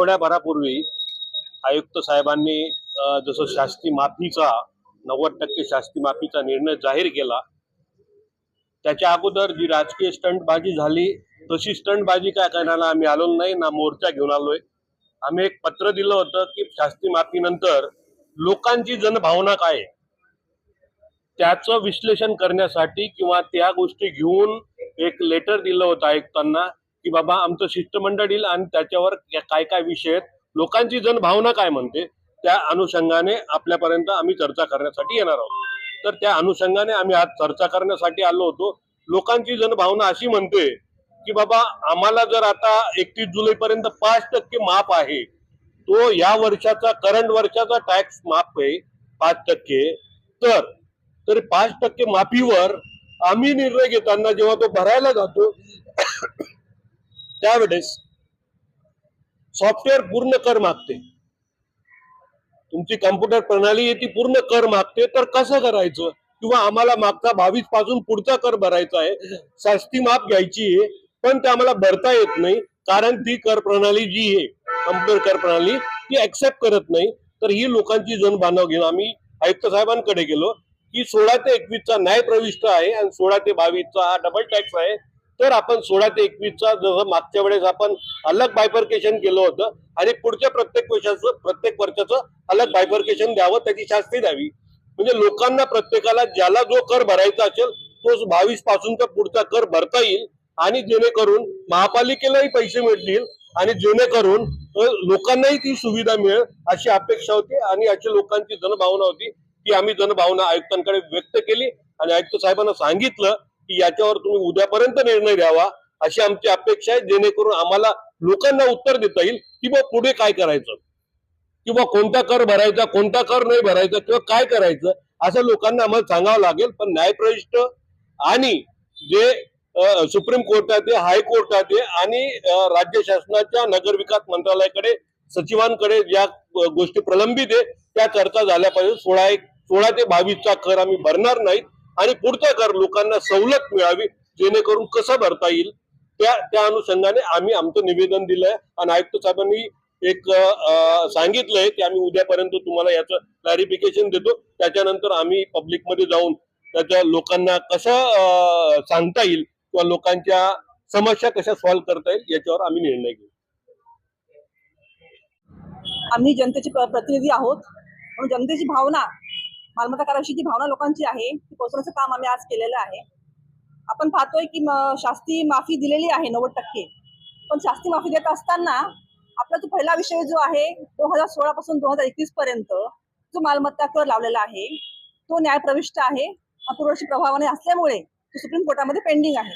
आठवड्याभरापूर्वी आयुक्त साहेबांनी जसं शास्ती माफीचा नव्वद टक्के शास्ती माफीचा निर्णय जाहीर केला त्याच्या अगोदर जी राजकीय स्टंटबाजी झाली तशी स्टंटबाजी काय करण्याला आम्ही आलो नाही ना मोर्चा घेऊन आलोय. आम्ही एक पत्र दिलं होतं की शास्ती माफीनंतर लोकांची जनभावना काय आहे? त्याचं विश्लेषण करण्यासाठी किंवा त्या गोष्टी घेऊन एक लेटर दिलं होतं आयुक्तांना की बाबा आमचं शिष्टमंडळ येईल आणि त्याच्यावर काय काय विषय आहेत लोकांची जनभावना काय म्हणते त्या अनुषंगाने आपल्यापर्यंत आम्ही चर्चा करण्यासाठी येणार आहोत. तर त्या अनुषंगाने आम्ही आज चर्चा करण्यासाठी आलो होतो. लोकांची जनभावना अशी म्हणते की बाबा आम्हाला जर आता एकतीस जुलै पर्यंत पाच टक्के माफ आहे तो या वर्षाचा करंट वर्षाचा टॅक्स माफ आहे पाच टक्के. तर तर पाच टक्के माफीवर आम्ही निर्णय घेताना जेव्हा तो भरायला जातो त्यावेळेस सॉफ्टवेअर पूर्ण कर मागते. तुमची कम्प्युटर प्रणाली आहे ती पूर्ण कर मागते. तर कसं करायचं? किंवा आम्हाला मागचा बावीसपासून पुढचा कर भरायचा आहे. शास्ती माप घ्यायची आहे पण ते आम्हाला भरता येत नाही. कारण ती कर प्रणाली जी आहे कम्प्युटर कर प्रणाली ती ऍक्सेप्ट करत नाही. तर ही लोकांची जनबांधव घेऊन आम्ही आयुक्त साहेबांकडे गेलो की सोळा ते एकवीसचा न्याय प्रविष्ट आहे आणि सोळा ते बावीसचा हा डबल टॅक्स आहे. तर आपण सोळा ते एकवीसचा जसं मागच्या वेळेस आपण अलग बायफर्केशन केलं होतं आणि पुढच्या प्रत्येक वर्षाचं प्रत्येक वर्षाचं अलग बायफर्केशन द्यावं त्याची शास्ती द्यावी. म्हणजे लोकांना प्रत्येकाला ज्याला जो कर भरायचा असेल तो बावीस पासूनचा पुढचा कर भरता येईल आणि जेणेकरून महापालिकेलाही पैसे मिळतील आणि जेणेकरून लोकांनाही ती सुविधा मिळेल अशी अपेक्षा होती आणि अशी लोकांची जनभावना होती ती आम्ही जनभावना आयुक्तांकडे व्यक्त केली आणि आयुक्त साहेबांना सांगितलं की याच्यावर तुम्ही उद्यापर्यंत निर्णय द्यावा अशी आमची अपेक्षा आहे जेणेकरून आम्हाला लोकांना उत्तर देता येईल की बा पुढे काय करायचं. किंवा कोणता कर भरायचा कोणता कर नाही भरायचा किंवा काय करायचं असं लोकांना आम्हाला सांगावं लागेल. पण न्यायप्रविष्ट आणि जे सुप्रीम कोर्टात आहे हायकोर्टात आहे आणि राज्य शासनाच्या नगर विकास मंत्रालयाकडे सचिवांकडे ज्या गोष्टी प्रलंबित आहे त्या चर्चा झाल्या पाहिजे सोळा एक सोळा ते बावीसचा कर आम्ही भरणार नाहीत. आणि पुढचा कर लोकांना सवलत मिळावी जेणेकरून कसं भरता येईल त्या त्या अनुषंगाने आम्ही आमचं निवेदन दिलंय. आणि आयुक्त साहेबांनी एक सांगितलंय की आम्ही उद्यापर्यंत तुम्हाला याचं क्लॅरिफिकेशन देतो. त्याच्यानंतर आम्ही पब्लिकमध्ये जाऊन त्याच्या लोकांना कसं सांगता येईल किंवा लोकांच्या समस्या कशा सॉल्व्ह करता येईल याच्यावर आम्ही निर्णय घेऊ. आम्ही जनतेचे प्रतिनिधी आहोत. म्हणून जनतेची भावना मालमत्ता कराविषयीची भावना लोकांची आहे ती पोहोचवण्याचं काम आम्ही आज केलेलं आहे. आपण पाहतोय की शास्ती माफी दिलेली आहे नव्वद टक्के. पण शास्ती माफी देत असताना आपला जो पहिला विषय जो आहे दोन हजार सोळा पासून दोन हजार एकवीस पर्यंत जो मालमत्ता कर लावलेला आहे तो न्यायप्रविष्ट आहे. अपूर्वशी प्रभावाने असल्यामुळे तो सुप्रीम कोर्टामध्ये पेंडिंग आहे.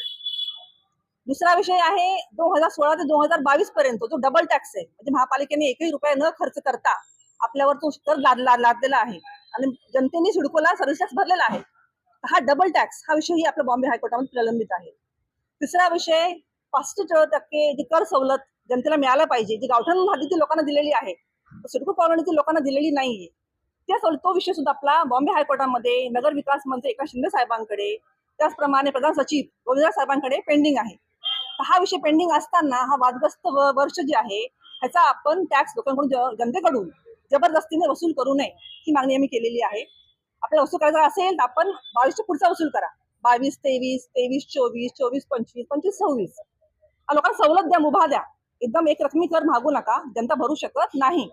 दुसरा विषय आहे दोन हजार सोळा ते दोन हजार बावीस पर्यंत जो डबल टॅक्स आहे म्हणजे महापालिकेने एकही रुपया न खर्च करता आपल्यावर तो कर लाद- लादलेला आहे. आणि जनतेने सिडकोला सर्व्हिस टॅक्स भरलेला आहे. हा डबल टॅक्स हा विषयही आपल्या बॉम्बे हायकोर्टामध्ये प्रलंबित आहे. तिसरा विषय पासष्ट टक्के जी कर सवलत जनतेला मिळायला पाहिजे जी गावठाण भागातील लोकांना दिलेली आहे सिडको कॉलनीतील लोकांना दिलेली नाहीये. त्या तो विषय सुद्धा आपला बॉम्बे हायकोर्टामध्ये नगर विकास मंत्री एकनाथ शिंदे साहेबांकडे त्याचप्रमाणे प्रधान सचिव गोविंदराव साहेबांकडे पेंडिंग आहे. हा विषय पेंडिंग असताना हा वादग्रस्त वर्ष जे आहे ह्याचा आपण टॅक्स लोकांकडून जनतेकडून जबरदस्तीने वसूल करू नये ही मागणी आम्ही केलेली आहे. आपल्याला वसूल करायचा असेल तर आपण बावीसच्या पुढचा वसूल करा. बावीस तेवीस तेवीस चोवीस चोवीस पंचवीस पंचवीस सव्वीस. लोकांना सवलत द्या मुभा द्या. एकदम एक रकमी कर मागू नका. जनता भरू शकत नाही.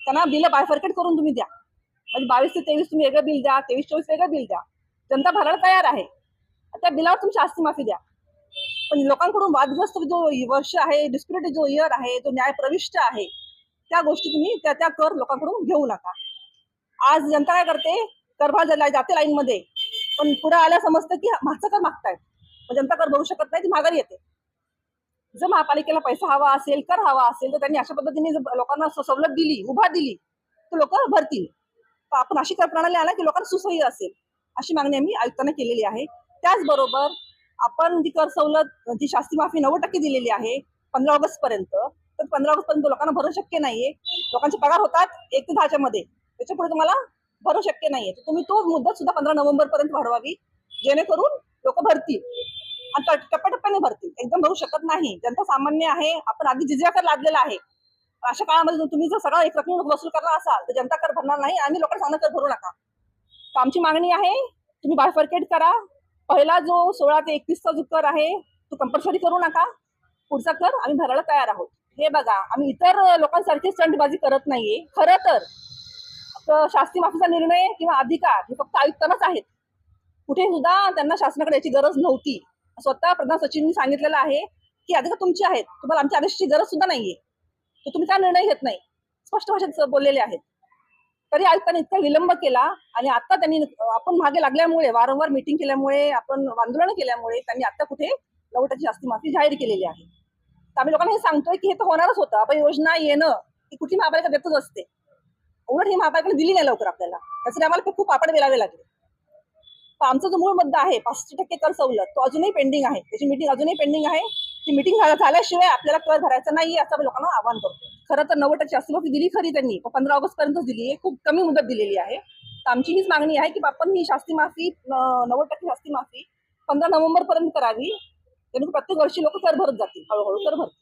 त्यांना बिल बायफर्केट करून तुम्ही द्या. म्हणजे बावीस ते तेवीस तुम्ही वेगळं बिल द्या तेवीस चोवीस वेगळं बिल द्या. जनता भरायला तयार आहे. त्या बिलावर तुम्ही शास्ती माफी द्या. पण लोकांकडून वादग्रस्त जो वर्ष आहे डिस्प्युटेड जो इयर आहे जो न्याय प्रविष्ट आहे त्या गोष्टी तुम्ही त्या त्या कर लोकांकडून घेऊ नका. आज जनता काय करते? करभा जाते लाईन मध्ये. पण पुढे आल्या समजतं की माझं कर मागतायत. जनता कर भरू शकत नाही ती माघारी येते. जर महापालिकेला पैसा हवा असेल कर हवा असेल तर त्यांनी अशा पद्धतीने लोकांना सवलत दिली उभा दिली तर लोक भरतील. तर आपण अशी कर प्रणाली आला की लोकांना सुसह्य असेल अशी मागणी आम्ही आयुक्तांना केलेली आहे. त्याचबरोबर आपण जी कर सवलत जी शास्ती माफी नव्वद टक्के दिलेली आहे पंधरा ऑगस्ट पर्यंत तर पंधरा ऑगस्ट पर्यंत लोकांना भरणं शक्य नाहीये. लोकांचे पगार होतात एक ते दहाच्या मध्ये. त्याच्या पुढे तुम्हाला भरू शक्य नाहीये. तर तुम्ही तो मुदत सुद्धा पंधरा नोव्हेंबर पर्यंत वाढवावी. जेणेकरून लोक भरतील. आणि टप्प्याटप्प्याने भरतील. एकदम भरू शकत नाही. जनता सामान्य आहे. आपण आधी जिजिया कर लादलेला आहे. अशा काळामध्ये तुम्ही जर सगळा एक रकमी वसूल करणार असाल तर जनता कर भरणार नाही आम्ही लोकांना सांगणार कर भरू नका. तर आमची मागणी आहे तुम्ही बायफर्केट करा. पहिला जो सोळा ते एकतीसचा जो कर आहे तो कंपल्सरी करू नका. पुढचा कर आम्ही भरायला तयार आहोत. हे बघा आम्ही इतर लोकांसारखी स्टंटबाजी करत नाहीये. खरं तर शास्त्री शास्ती माफीचा निर्णय किंवा अधिकार हे फक्त आयुक्तांनाच आहेत. कुठे सुद्धा त्यांना शासनाकडे याची गरज नव्हती. स्वतः प्रधान सचिवांनी सांगितलेलं आहे की अधिकार तुमचे आहेत. तुम्हाला आमच्या आदेशाची गरज सुद्धा नाहीये. तर तुम्ही त्या निर्णय घेत नाही? स्पष्ट भाषेत बोललेले आहेत. तरी आयुक्तांनी इतका विलंब केला आणि आता त्यांनी आपण मागे लागल्यामुळे वारंवार मिटिंग केल्यामुळे आपण आंदोलन केल्यामुळे त्यांनी आता कुठे लवटाची शास्ती माफी जाहीर केलेली आहे. आम्ही लोकांना हे सांगतोय की हे तर होणारच होतं. आपण योजना येणं ही कुठली महापालिका देतच असते. उलट ही महापालिकेने दिली नाही लवकर आपल्याला. त्यासाठी आम्हाला खूप आपण वेलावे लागले. आमचा जो मूळ मुद्दा आहे पाचशे टक्के कर सवलत तो अजूनही पेंडिंग आहे. त्याची मिटिंग अजूनही पेंडिंग आहे. ती मिटिंग झाल्याशिवाय आपल्याला कर भरायचा नाहीये असं आपण लोकांना आवाहन करतो खरं तर नव्वद टक्के जास्ती दिली खरी त्यांनी पण पंधरा ऑगस्ट पर्यंत दिली आहे. खूप कमी मुदत दिलेली आहे. तर आमची हीच मागणी आहे की आपण ही शास्ती माफी नव्वद टक्के शास्ती माफी पंधरा नोव्हेंबर पर्यंत करावी. जेणेकरून प्रत्येक वर्षी लोक कर भरत जातील हळूहळू कर भरतील.